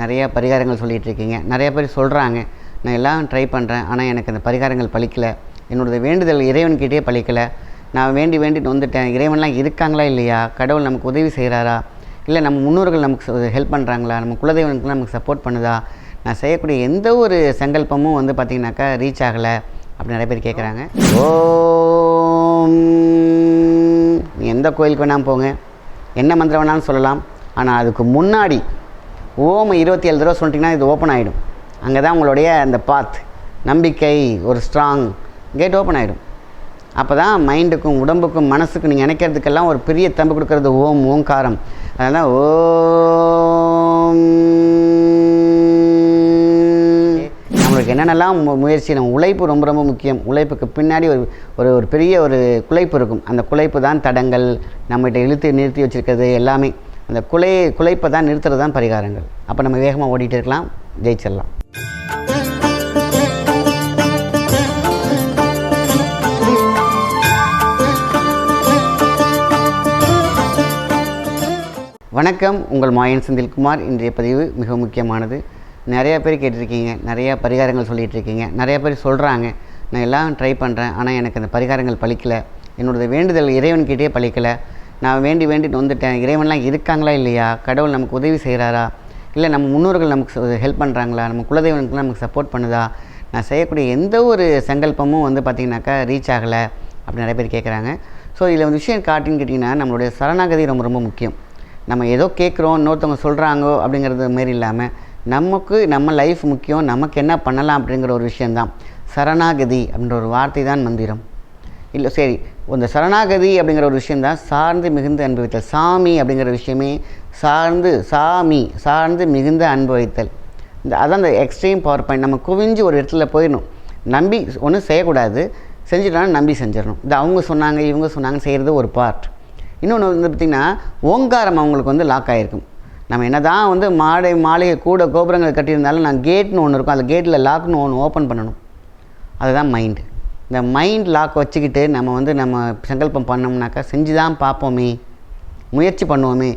நிறையா பரிகாரங்கள் சொல்லிகிட்டு இருக்கீங்க நிறைய பேர் சொல்கிறாங்க நான் எல்லாம் ட்ரை பண்ணுறேன் ஆனால் எனக்கு அந்த பரிகாரங்கள் பழிக்கலை என்னோடய வேண்டுதல் இறைவன்கிட்டே பழிக்கலை நான் வேண்டி வேண்டி வந்துட்டேன். இறைவன்லாம் இருக்காங்களா இல்லையா? கடவுள் நமக்கு உதவி செய்கிறாரா? இல்லை நம்ம முன்னோர்கள் நமக்கு ஹெல்ப் பண்ணுறாங்களா? நம்ம குலதெய்வனுக்கு நமக்கு சப்போர்ட் பண்ணுதா? நான் செய்யக்கூடிய எந்த ஒரு சங்கல்பமும் வந்து பார்த்திங்கனாக்கா ரீச் ஆகலை அப்படி நிறைய பேர் கேட்குறாங்க. ஓம். எந்த கோயிலுக்கு வேணாலும் போங்க. என்ன மந்திரம் வேணாலும் சொல்லலாம். ஆனால் அதுக்கு முன்னாடி ஓம் இருபத்தி ஏழு தடவை சொல்லிட்டிங்கன்னா இது ஓப்பன் ஆகிடும் அங்கே தான் உங்களுடைய அந்த பாத் நம்பிக்கை ஒரு ஸ்ட்ராங் கேட் ஓப்பன் ஆகிடும் அப்போ தான் மைண்டுக்கும் உடம்புக்கும் மனசுக்கும் நீங்கள் நினைக்கிறதுக்கெல்லாம் ஒரு பெரிய தம்பு கொடுக்கறது ஓம் ஓங்காரம் அதனால் ஓம். நம்மளுக்கு என்னென்னலாம் மு- முயற்சி நம்ம உழைப்பு ரொம்ப ரொம்ப முக்கியம். உழைப்புக்கு பின்னாடி ஒரு ஒரு ஒரு பெரிய ஒரு குழைப்பு இருக்கும். அந்த குழைப்பு தான் தடங்கள் நம்மகிட்ட இழுத்து நிறுத்தி வச்சுருக்கிறது எல்லாமே. அந்த குலை குலைப்பை தான் நிறுத்துறது தான் பரிகாரங்கள். அப்போ நம்ம வேகமாக ஓடிட்டு இருக்கலாம். ஜெயிச்சிடலாம். வணக்கம். உங்கள் மாயன் செந்தில்குமார். இன்றைய பதிவு மிக முக்கியமானது. நிறையா பேர் கேட்டிருக்கீங்க. நிறையா பரிகாரங்கள் சொல்லிகிட்டு இருக்கீங்க நிறையா பேர் சொல்கிறாங்க நான் எல்லாம் ட்ரை பண்ணுறேன் ஆனால் எனக்கு அந்த பரிகாரங்கள் பழிக்கலை. என்னோடய வேண்டுதல் இறைவன்கிட்டே பழிக்கலை. நான் வேண்டி வேண்டிட்டு வந்துட்டேன். இறைவன்லாம் இருக்காங்களா இல்லையா? கடவுள் நமக்கு உதவி செய்கிறாரா இல்லை நம்ம முன்னோர்கள் நமக்கு ஹெல்ப் பண்ணுறாங்களா நம்ம குலதெய்வனுக்கு நமக்கு சப்போர்ட் பண்ணுதா? நான் செய்யக்கூடிய எந்த ஒரு சங்கல்பமும் வந்து பார்த்திங்கனாக்கா ரீச் ஆகலை அப்படின்னு நிறைய பேர் கேட்குறாங்க ஸோ இதில் வந்து விஷயம் காட்டின்னு கேட்டிங்கன்னா நம்மளுடைய சரணாகதி ரொம்ப ரொம்ப முக்கியம். நம்ம ஏதோ கேட்குறோம் இன்னொருத்தவங்க சொல்கிறாங்கோ அப்படிங்கிறது மாரி இல்லாமல் நமக்கு நம்ம லைஃப் முக்கியம் நமக்கு என்ன பண்ணலாம் அப்படிங்கிற ஒரு விஷயந்தான் சரணாகதி அப்படின்ற ஒரு வார்த்தை தான் மந்திரம். இல்லை சரி இந்த சரணாகதி அப்படிங்கிற ஒரு விஷயந்தான் சார்ந்து மிகுந்த அனுபவித்தல் சாமி அப்படிங்கிற விஷயமே சார்ந்து சாமி சார்ந்து மிகுந்த அனுபவித்தல் இந்த அதான் அந்த எக்ஸ்ட்ரீம் பவர் பாயிண்ட் நம்ம குவிஞ்சு ஒரு இடத்துல போயிடணும். நம்பி ஒன்றும் செய்யக்கூடாது. செஞ்சுட்டாலும் நம்பி செஞ்சிடணும். இது அவங்க சொன்னாங்க இவங்க சொன்னாங்க செய்கிறது ஒரு பார்ட் இன்னொன்று வந்து பார்த்திங்கன்னா ஓங்காரம் அவங்களுக்கு வந்து லாக் ஆகிருக்கும் நம்ம என்ன தான் வந்து மாடை மாளிகை கூட கோபுரங்கள் கட்டியிருந்தாலும் நான் கேட்னு ஒன்று இருக்கும். அந்த கேட்டில் லாக்னு ஒன்று ஓப்பன் பண்ணணும். அதுதான் மைண்டு இந்த மைண்ட் லாக் வச்சுக்கிட்டு நம்ம வந்து நம்ம சங்கல்பம் பண்ணோம்னாக்கா செஞ்சு தான் பார்ப்போமே முயற்சி பண்ணுவோமே.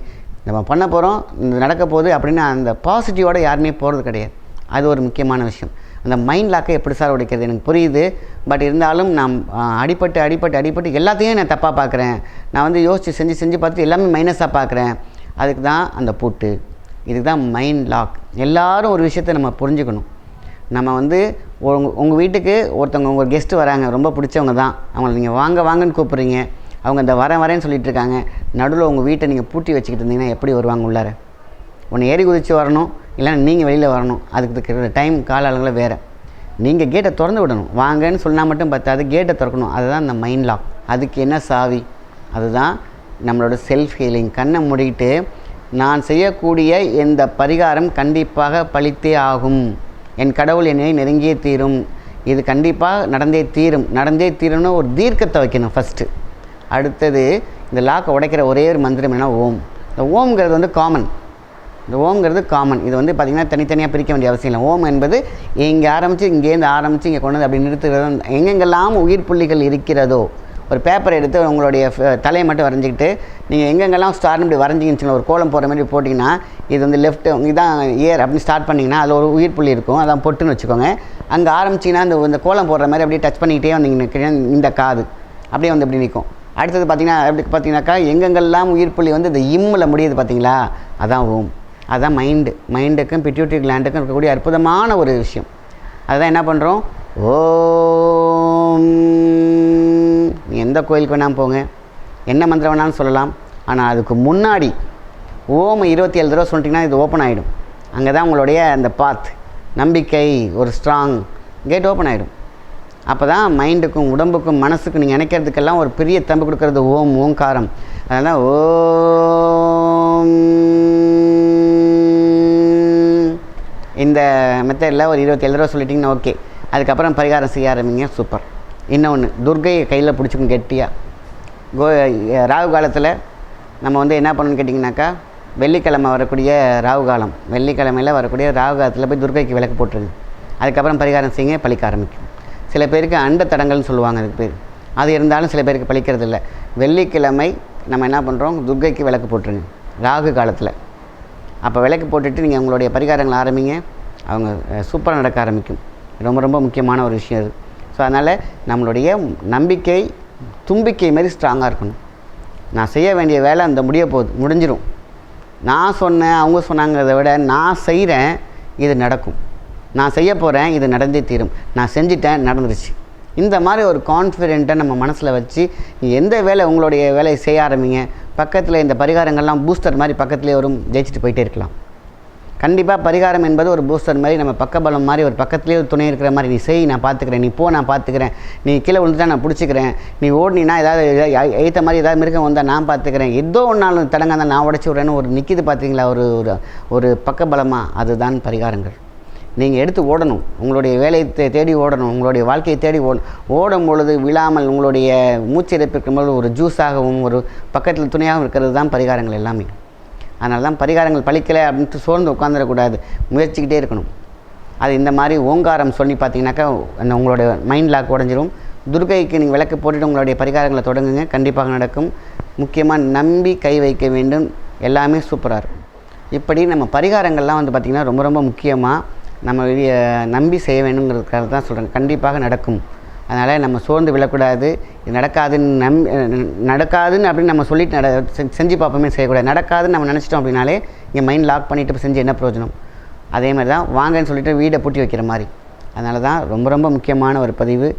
நம்ம பண்ண போகிறோம் இந்த நடக்க போகுது அப்படின்னு அந்த பாசிட்டிவோட யாருமே போகிறது கிடையாது. அது ஒரு முக்கியமான விஷயம். அந்த மைண்ட் லாக்கை எப்படி சார் உடைக்கிறது? எனக்கு புரியுது. பட் இருந்தாலும் நான் அடிப்பட்டு அடிப்பட்டு அடிப்பட்டு எல்லாத்தையும் நான் தப்பாக பார்க்குறேன். நான் வந்து யோசித்து செஞ்சு செஞ்சு பார்த்து எல்லாமே மைனஸாக பார்க்குறேன். அதுக்கு தான் அந்த பூட்டு. இதுக்கு தான் மைண்ட் லாக் எல்லாரும் ஒரு விஷயத்தை நம்ம புரிஞ்சுக்கணும். நம்ம வந்து உங்கள் உங்கள் வீட்டுக்கு ஒருத்தவங்க உங்கள் கெஸ்ட்டு வராங்க. ரொம்ப பிடிச்சவங்க தான். அவங்கள நீங்கள் வாங்க வாங்கன்னு கூப்பிட்றீங்க. அவங்க இந்த வரேன் வரேன்னு சொல்லிட்டு இருக்காங்க. நடுவில் உங்கள் வீட்டை நீங்கள் பூட்டி வச்சுக்கிட்டு இருந்தீங்கன்னா எப்படி வருவாங்க உள்ளார? ஒன்று ஏறி குதித்து வரணும். இல்லைன்னா நீங்கள் வெளியில் வரணும். அதுக்கு இருக்கிற டைம் கால அளவில் வேறு. நீங்கள் கேட்டை திறந்து விடணும். வாங்கன்னு சொன்னால் மட்டும் பத்தாது. கேட்டை திறக்கணும். அதுதான் அந்த மைண்ட் லாக் அதுக்கு என்ன சாவி? அதுதான் நம்மளோட செல்ஃப் ஹீலிங் கண்ணை மூடிக்கிட்டு நான் செய்யக்கூடிய இந்த பரிகாரம் கண்டிப்பாக பழித்தே ஆகும். என் கடவுள் என்னை நெருங்கியே தீரும். இது கண்டிப்பாக நடந்தே தீரும். நடந்தே தீரும்னு ஒரு தீர்க்கத்தை வைக்கணும் ஃபஸ்ட்டு அடுத்தது இந்த லாக்கை உடைக்கிற ஒரே ஒரு மந்திரம் என்ன ஓம். இந்த ஓம்ங்கிறது வந்து காமன் இந்த ஓம்ங்கிறது காமன் இது வந்து பார்த்திங்கன்னா தனித்தனியாக பிரிக்க வேண்டிய அவசியம் இல்லை. ஓம் என்பது இங்கே ஆரம்பித்து இங்கேருந்து ஆரம்பித்து இங்கே கொண்டு வந்து அப்படி நிறுத்துகிறது? எங்கெங்கெல்லாம் உயிர் புள்ளிகள் இருக்கிறதோ ஒரு பேப்பர் எடுத்து உங்களுடைய தலையை மட்டும் வரைஞ்சிக்கிட்டு நீங்கள் எங்கெங்கெல்லாம் ஸ்டார்னு இப்படி வரைஞ்சிங்கன்னு ஒரு கோலம் போகிற மாதிரி போட்டிங்கன்னா இது வந்து லெஃப்ட் இதுதான் ஏர் அப்படின்னு ஸ்டார்ட் பண்ணிங்கன்னா அதில் ஒரு உயிர் புள்ளி இருக்கும். அதான் பொட்டுன்னு வச்சுக்கோங்க. அங்கே ஆரம்பிச்சிங்கன்னா அந்த இந்த கோலம் போடுற மாதிரி அப்படியே டச் பண்ணிக்கிட்டே வந்தீங்கன்னா இந்த காது. அப்படியே வந்து இப்படி நிற்கும் அடுத்தது பார்த்திங்கன்னா எப்படி பார்த்தீங்கன்னாக்கா எங்கெங்கெல்லாம் உயிர் புள்ளி வந்து இந்த இம்மில் முடியுது பார்த்தீங்களா? அதான் ஓம் அதுதான் மைண்டு மைண்டுக்கும் பிட்யூட்ரி கிளாண்டுக்கும் இருக்கக்கூடிய அற்புதமான ஒரு விஷயம். அதுதான் என்ன பண்ணுறோம் ஓம் எந்த கோயிலுக்கு வேணாலும் போங்க. என்ன மந்திரம் வேணாலும் சொல்லலாம். ஆனால் அதுக்கு முன்னாடி ஓம் இருபத்தி ஏழு தடவை சொல்லிட்டிங்கன்னா இது ஓப்பன் ஆகிடும் அங்கே தான் உங்களுடைய அந்த பாத் நம்பிக்கை ஒரு ஸ்ட்ராங் கேட் ஓப்பன் ஆகிடும் அப்போ தான் மைண்டுக்கும் உடம்புக்கும் மனசுக்கும் நீங்கள் நினைக்கிறதுக்கெல்லாம் ஒரு பெரிய தம்பு கொடுக்கறது ஓம் ஓங்காரம் அதனால் ஓம் இந்த மெத்தடில் ஒரு இருபத்தி ஏழு தடவை சொல்லிட்டிங்கன்னா ஓகே அதுக்கப்புறம் பரிகாரம் செய்ய ஆரம்பிங்க. சூப்பர். இன்னொன்று துர்கையை கையில் பிடிச்சிக்கும் கெட்டியாக கோ ராகு காலத்தில் நம்ம வந்து என்ன பண்ணணும்னு கேட்டிங்கனாக்கா வெள்ளிக்கிழமை வரக்கூடிய ராகு காலம். வெள்ளிக்கிழமையில் வரக்கூடிய ராகு காலத்தில் போய் துர்கைக்கு விளக்கு போட்டுருங்க. அதுக்கப்புறம் பரிகாரம் செய்யுங்க பழிக்க ஆரம்பிக்கும். சில பேருக்கு அண்ட தடங்கள்னு சொல்லுவாங்க அதுக்கு பேர். அது இருந்தாலும் சில பேருக்கு பழிக்கிறது இல்லை. வெள்ளிக்கிழமை நம்ம என்ன பண்ணுறோம் துர்கைக்கு விளக்கு போட்டுருங்க. ராகு காலத்தில். அப்போ விளக்கு போட்டுட்டு நீங்கள் உங்களுடைய பரிகாரங்கள் ஆரம்பிங்க. அவங்க சூப்பராக நடக்க ஆரம்பிக்கும். ரொம்ப ரொம்ப முக்கியமான ஒரு விஷயம் அது. ஸோ அதனால் நம்மளுடைய நம்பிக்கை தும்பிக்கை மாதிரி ஸ்ட்ராங்காக இருக்கணும். நான் செய்ய வேண்டிய வேலை அந்த முடிய போகுது முடிஞ்சிடும் நான் சொன்னேன் அவங்க சொன்னாங்கிறத விட நான் செய்கிறேன் இது நடக்கும். நான் செய்ய போகிறேன் இது நடந்தே தீரும். நான் செஞ்சிட்டேன் நடந்துருச்சு. இந்த மாதிரி ஒரு கான்ஃபிடென்ட்டை நம்ம மனசில் வச்சு எந்த வேலை உங்களுடைய வேலையை செய்ய ஆரம்பிங்க? பக்கத்தில் இந்த பரிகாரங்கள்லாம் பூஸ்டர் மாதிரி பக்கத்துலேயே வரும் ஜெயிச்சுட்டு போயிட்டே இருக்கலாம். கண்டிப்பாக பரிகாரம் என்பது ஒரு பூஸ்டர் மாதிரி நம்ம பக்கபலம் மாதிரி ஒரு பக்கத்துலேயே ஒரு துணை இருக்கிற மாதிரி நீ செய் நான் பார்த்துக்கிறேன் நீ போ நான் பார்த்துக்கிறேன் நீ கீழே விழுந்துட்டா நான் பிடிச்சிக்கிறேன். நீ ஓடினா ஏதாவது ஏற்ற மாதிரி ஏதாவது மிருகம் வந்தால் நான் பார்த்துக்கிறேன் ஏதோ ஒன்றாலும் தடங்க இருந்தால் நான் உடச்சி விட்றேன்னு ஒரு நிற்கிது பார்த்தீங்களா ஒரு ஒரு ஒரு பக்கபலமாக அதுதான் பரிகாரங்கள். நீங்கள் எடுத்து ஓடணும். உங்களுடைய வேலையை தே- தேடி ஓடணும். உங்களுடைய வாழ்க்கையை தேடி ஓடணும் ஓடும் பொழுது விழாமல் உங்களுடைய மூச்சு இறைப்பிருக்கும் பொழுது ஒரு ஜூஸாகவும் ஒரு பக்கத்தில் துணையாகவும் இருக்கிறது தான் பரிகாரங்கள் எல்லாமே. அதனால தான் பரிகாரங்கள் பழிக்கலை அப்படின்ட்டு சோர்ந்து உட்காந்துடக்கூடாது முயற்சிக்கிட்டே இருக்கணும். அது இந்த மாதிரி ஓங்காரம் சொல்லி பார்த்தீங்கன்னாக்கா அந்த உங்களோட மைண்ட் லாக் உடஞ்சிரும். துர்கைக்கு நீங்கள் விளக்கு போட்டுட்டு உங்களுடைய பரிகாரங்களை தொடங்குங்க. கண்டிப்பாக நடக்கும். முக்கியமாக நம்பி கை வைக்க வேண்டும். எல்லாமே சூப்பராக இருக்கும். இப்படி நம்ம பரிகாரங்கள்லாம் வந்து பார்த்திங்கன்னா ரொம்ப ரொம்ப முக்கியமாக நம்ம நம்பி செய்ய வேணுங்கிறதுக்காக தான் சொல்கிறேன் கண்டிப்பாக நடக்கும். அதனால் நம்ம சோர்ந்து விழக்கூடாது. இது நடக்காதுன்னு நம் நடக்காதுன்னு அப்படின்னு நம்ம சொல்லிட்டு நட செஞ்சு பார்ப்போமே செய்யக்கூடாது. நடக்காதுன்னு நம்ம நினச்சிட்டோம் அப்படின்னாலே இங்கே மைண்ட் லாக் பண்ணிட்டு செஞ்சு என்ன பிரயோஜனம்? அதே மாதிரி தான் வாங்கன்னு சொல்லிட்டு வீடை பூட்டி வைக்கிற மாதிரி. அதனால தான் ரொம்ப ரொம்ப முக்கியமான ஒரு பதிவு.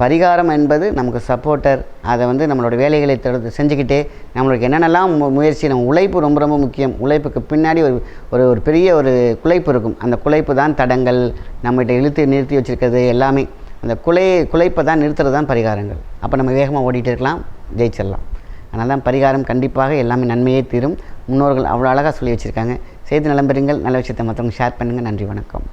பரிகாரம் என்பது நமக்கு சப்போர்ட்டர் அதை வந்து நம்மளோட வேலைகளை தொடர்ந்து செஞ்சுக்கிட்டே நம்மளுக்கு என்னென்னலாம் முயற்சி நம்ம உழைப்பு ரொம்ப ரொம்ப முக்கியம். உழைப்புக்கு பின்னாடி ஒரு ஒரு ஒரு பெரிய ஒரு குழைப்பு இருக்கும். அந்த குழைப்பு தான் தடங்கள் நம்மகிட்ட இழுத்து நிறுத்தி வச்சுருக்கிறது எல்லாமே. அந்த குலை குலைப்பை தான் நிறுத்துறது தான் பரிகாரங்கள். அப்போ நம்ம வேகமாக ஓடிட்டு இருக்கலாம் ஜெயிச்சிடலாம் அதனால தான் பரிகாரம் கண்டிப்பாக எல்லாமே நன்மையே தீரும். முன்னோர்கள் அவ்வளோ அழகாக சொல்லி வச்சுருக்காங்க. செய்து நலம் பெறுங்கள். நல்ல விஷயத்தை மற்றவங்க ஷேர் பண்ணுங்கள் நன்றி வணக்கம்.